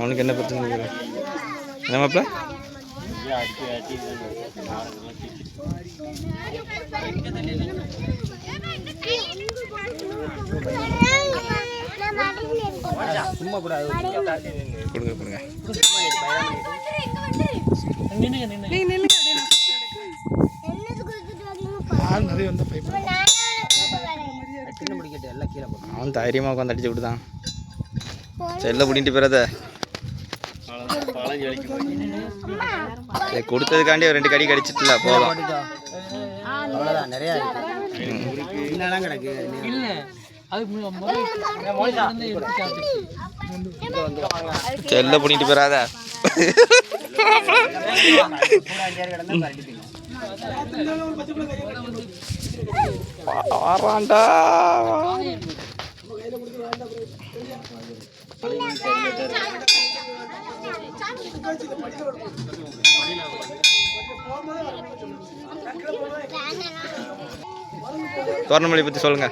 அவனுக்கு என்ன பிரச்சனை இருக்குது? என்ன மாப்பிள்ள கொடுங்க கொடுங்க. கீழே அவன் தைரியமாக உட்காந்து அடிச்சு விட்டுதான். செல்ல பிடிட்டு போகிறத கொடுத்ததுக்காண்டி ஒரு ரெண்டு கடி கடிச்சிட்டுல போதும். அவ்வளோதான் நிறையா என்னெல்லாம் கிடக்கு செல்ல பிடிட்டு போயிடாத கூட தோரணமொழி பற்றி சொல்லுங்க.